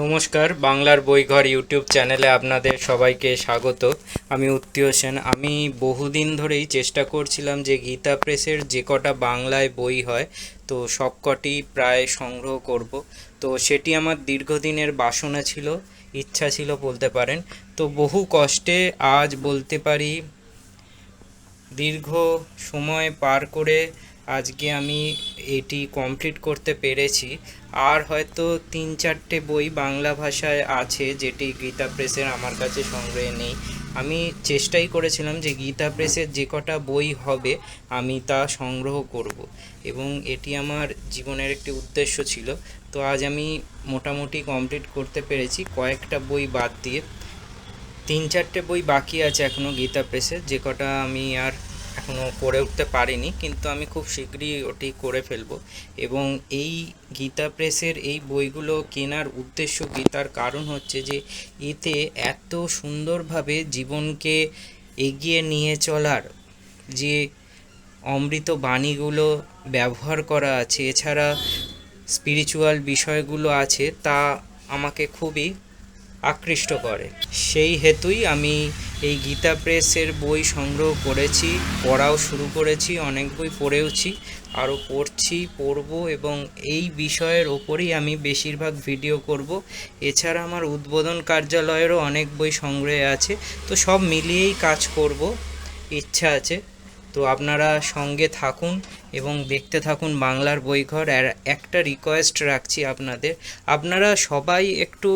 নমস্কার, বাংলার বইঘর ইউটিউব চ্যানেলে আপনাদের সবাইকে স্বাগত। আমি উত্তীয় সেন। আমি বহুদিন ধরেই চেষ্টা করছিলাম যে গীতা প্রেসের যে কটা বাংলায় বই হয়, তো সব কটি প্রায় সংগ্রহ করব। তো সেটি আমার দীর্ঘদিনের বাসনা ছিল, ইচ্ছা ছিল বলতে পারেন। তো বহু কষ্টে আজ বলতে পারি, দীর্ঘ সময় পার করে আজকে আমি এটি কমপ্লিট করতে পেরেছি। আর হয়তো তিন চারটে বই বাংলা ভাষায় আছে যেটি গীতা প্রেসের আমার কাছে সংগ্রহে নেই। আমি চেষ্টাই করেছিলাম যে গীতা প্রেসের যে কটা বই হবে আমি তা সংগ্রহ করব। এবং এটি আমার জীবনের একটি উদ্দেশ্য ছিল। তো আজ আমি মোটামুটি কমপ্লিট করতে পেরেছি। কয়েকটা বই বাদ দিয়ে তিন চারটে বই বাকি আছে এখনও গীতা প্রেসের। যে কটা আমি আর এখনও করে উঠতে পারিনি, কিন্তু আমি খুব শীঘ্রই ওটি করে ফেলব। এবং এই গীতা প্রেসের এই বইগুলো কেনার উদ্দেশ্য কি? তার কারণ হচ্ছে যে, এতে এত সুন্দরভাবে জীবনকে এগিয়ে নিয়ে চলার যে অমৃত বাণীগুলো ব্যবহার করা আছে, এছাড়া স্পিরিচুয়াল বিষয়গুলো আছে, তা আমাকে খুবই আকৃষ্ট করে। সেই হেতুই আমি এই গীতা প্রেসের বই সংগ্রহ করেছি, পড়াও শুরু করেছি, অনেক বই পড়েওছি, আরও পড়ছি, পড়ব এবং এই বিষয়ের ওপরেই আমি বেশিরভাগ ভিডিও করব। এছাড়া আমার উদ্বোধন কার্যালয়েরও অনেক বই সংগ্রহে আছে, তো সব মিলিয়েই কাজ করব, ইচ্ছা আছে। তো আপনারা সঙ্গে থাকুন এবং দেখতে থাকুন বাংলার বইঘর একটা রিকোয়েস্ট রাখছি আপনাদের। আপনারা সবাই একটু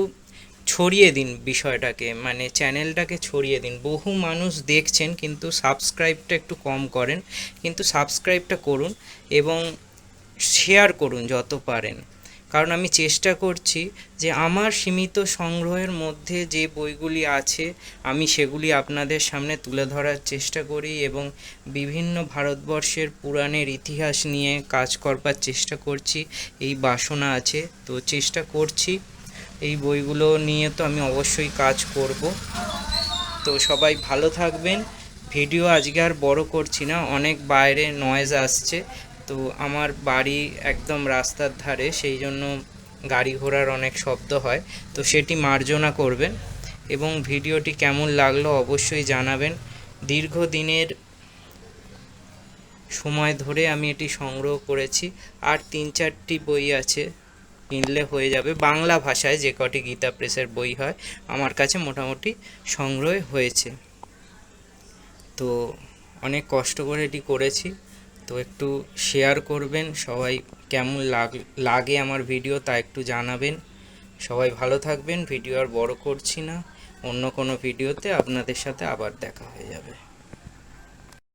ছড়িয়ে দিন বিষয়টাকে মানে চ্যানেলটাকে ছড়িয়ে দিন। বহু মানুষ দেখছেন, কিন্তু সাবস্ক্রাইবটা একটু কম করেন। কিন্তু সাবস্ক্রাইবটা করুন এবং শেয়ার করুন যত পারেন। কারণ আমি চেষ্টা করছি যে আমার সীমিত সংগ্রহের মধ্যে যে বইগুলি আছে, আমি সেগুলি আপনাদের সামনে তুলে ধরার চেষ্টা করি এবং বিভিন্ন ভারতবর্ষের পুরাণের ইতিহাস নিয়ে কাজ করবার চেষ্টা করছি। এই বাসনা আছে, তো চেষ্টা করছি এই বইগুলো নিয়ে তো আমি অবশ্যই কাজ করব। তো সবাই ভালো থাকবেন। ভিডিও আজকে আর বড় করছি না, অনেক বাইরে নয়েজ আসছে। তো আমার বাড়ি একদম রাস্তার ধারে, সেই জন্য গাড়ি ঘোড়ার অনেক শব্দ হয়। তো সেটি মার্জনা করবেন এবং ভিডিওটি কেমন লাগল অবশ্যই জানাবেন। দীর্ঘদিনের সময় ধরে আমি এটি সংগ্রহ করেছি। আর তিন চারটি বই আছে কিনলে হয়ে যাবে। বাংলা ভাষায় যে কটি গীতা প্রেসের বই হয়, আমার কাছে মোটামুটি সংগ্রহ হয়েছে। তো অনেক কষ্ট করে এটি করেছি। তো একটু শেয়ার করবেন, সবাই কেমন লাগ, লাগে আমার ভিডিও তা একটু জানাবেন। সবাই ভালো থাকবেন ভিডিও আর বড় করছি না। অন্য কোনো ভিডিওতে আপনাদের সাথে আবার দেখা হয়ে যাবে।